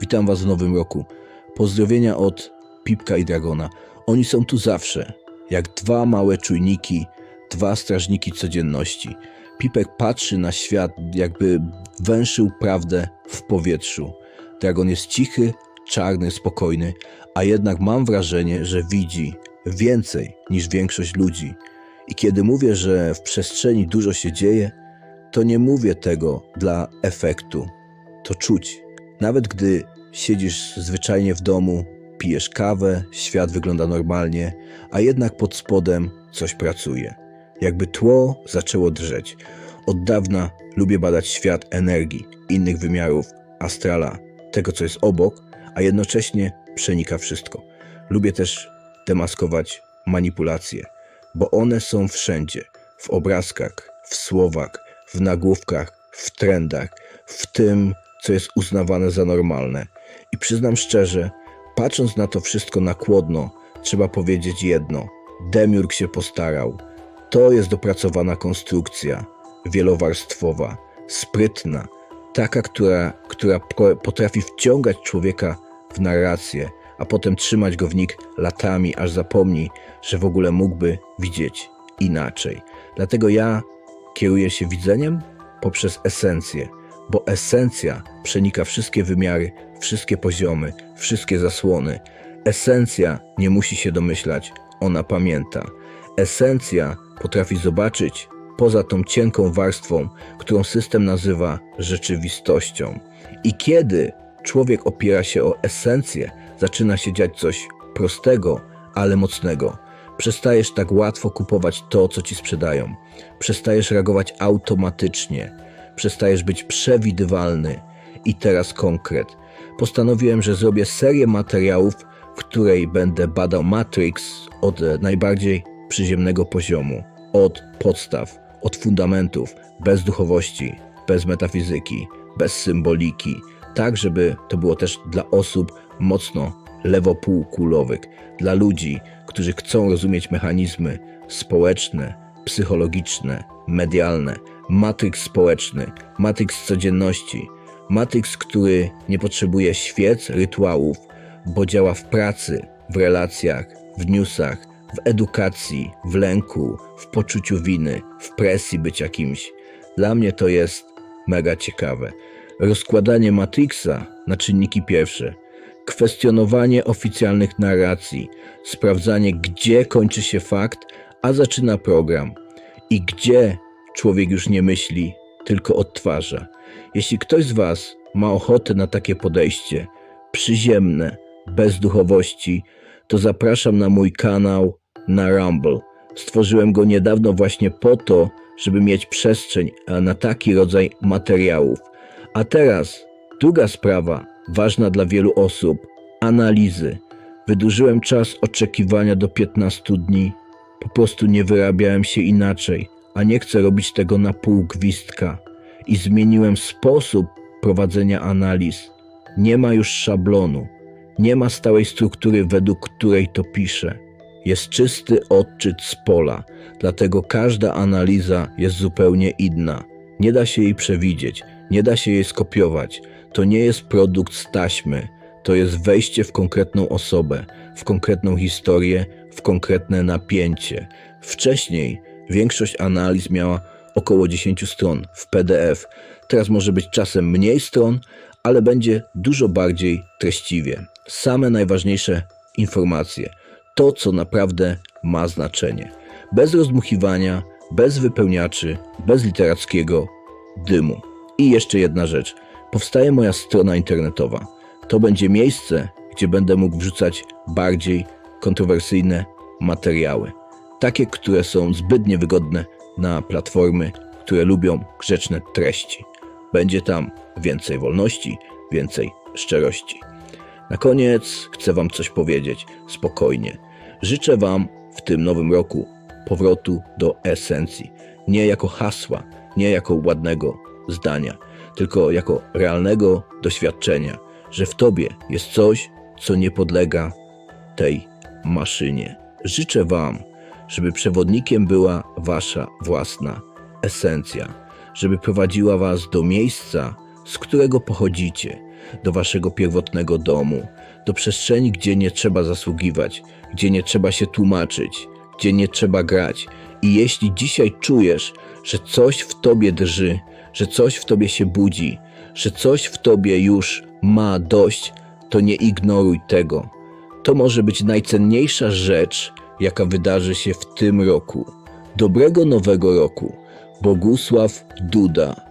Witam Was w nowym roku. Pozdrowienia od Pipka i Dragona. Oni są tu zawsze, jak dwa małe czujniki, dwa strażniki codzienności. Pipek patrzy na świat, jakby węszył prawdę w powietrzu. Dragon jest cichy, czarny, spokojny, a jednak mam wrażenie, że widzi więcej niż większość ludzi. I kiedy mówię, że w przestrzeni dużo się dzieje, to nie mówię tego dla efektu. To czuć. Nawet gdy siedzisz zwyczajnie w domu, pijesz kawę, świat wygląda normalnie, a jednak pod spodem coś pracuje. Jakby tło zaczęło drżeć. Od dawna lubię badać świat energii, innych wymiarów, astrala, tego co jest obok, a jednocześnie przenika wszystko. Lubię też demaskować manipulacje, bo one są wszędzie w obrazkach, w słowach, w nagłówkach, w trendach, w tym, co jest uznawane za normalne. I przyznam szczerze, patrząc na to wszystko na chłodno, trzeba powiedzieć jedno: Demiurg się postarał. To jest dopracowana konstrukcja, wielowarstwowa, sprytna, taka, która, która potrafi wciągać człowieka w narrację, a potem trzymać go w nich latami, aż zapomni, że w ogóle mógłby widzieć inaczej. Dlatego ja kieruję się widzeniem poprzez esencję, bo esencja przenika wszystkie wymiary, wszystkie poziomy, wszystkie zasłony. Esencja nie musi się domyślać, ona pamięta. Esencja potrafi zobaczyć poza tą cienką warstwą, którą system nazywa rzeczywistością. I kiedy człowiek opiera się o esencję, zaczyna się dziać coś prostego, ale mocnego. Przestajesz tak łatwo kupować to, co ci sprzedają. Przestajesz reagować automatycznie. Przestajesz być przewidywalny. I teraz konkret. Postanowiłem, że zrobię serię materiałów, w której będę badał Matrix od najbardziej przyziemnego poziomu, od podstaw, od fundamentów, bez duchowości, bez metafizyki, bez symboliki, tak żeby to było też dla osób mocno lewopółkulowych, dla ludzi, którzy chcą rozumieć mechanizmy społeczne, psychologiczne, medialne, matryks społeczny, matryks codzienności, matryks, który nie potrzebuje świec, rytuałów, bo działa w pracy, w relacjach, w newsach, w edukacji, w lęku, w poczuciu winy, w presji bycia kimś. Dla mnie to jest mega ciekawe. Rozkładanie Matrixa na czynniki pierwsze, kwestionowanie oficjalnych narracji, sprawdzanie, gdzie kończy się fakt, a zaczyna program i gdzie człowiek już nie myśli, tylko odtwarza. Jeśli ktoś z Was ma ochotę na takie podejście, przyziemne, bez duchowości, to zapraszam na mój kanał na Rumble. Stworzyłem go niedawno właśnie po to, żeby mieć przestrzeń e, na taki rodzaj materiałów. A teraz druga sprawa, ważna dla wielu osób analizy. Wydłużyłem czas oczekiwania do 15 dni. Po prostu nie wyrabiałem się inaczej, a nie chcę robić tego na pół gwizdka. I zmieniłem sposób prowadzenia analiz. Nie ma już szablonu, nie ma stałej struktury, według której to piszę. Jest czysty odczyt z pola, dlatego każda analiza jest zupełnie inna. Nie da się jej przewidzieć, nie da się jej skopiować. To nie jest produkt z taśmy, to jest wejście w konkretną osobę, w konkretną historię, w konkretne napięcie. Wcześniej większość analiz miała około 10 stron w PDF. Teraz może być czasem mniej stron, ale będzie dużo bardziej treściwie. Same najważniejsze informacje, to co naprawdę ma znaczenie. Bez rozdmuchiwania, bez wypełniaczy, bez literackiego dymu. I jeszcze jedna rzecz. Powstaje moja strona internetowa. To będzie miejsce, gdzie będę mógł wrzucać bardziej kontrowersyjne materiały. Takie, które są zbyt niewygodne na platformy, które lubią grzeczne treści. Będzie tam więcej wolności, więcej szczerości. Na koniec chcę Wam coś powiedzieć spokojnie. Życzę Wam w tym nowym roku powrotu do esencji. Nie jako hasła, nie jako ładnego zdania, tylko jako realnego doświadczenia, że w Tobie jest coś, co nie podlega tej maszynie. Życzę Wam, żeby przewodnikiem była Wasza własna esencja, żeby prowadziła Was do miejsca, z którego pochodzicie, do waszego pierwotnego domu, do przestrzeni, gdzie nie trzeba zasługiwać, gdzie nie trzeba się tłumaczyć, gdzie nie trzeba grać. I jeśli dzisiaj czujesz, że coś w tobie drży, że coś w tobie się budzi, że coś w tobie już ma dość, to nie ignoruj tego. To może być najcenniejsza rzecz, jaka wydarzy się w tym roku. Dobrego nowego roku. Bogusław Duda.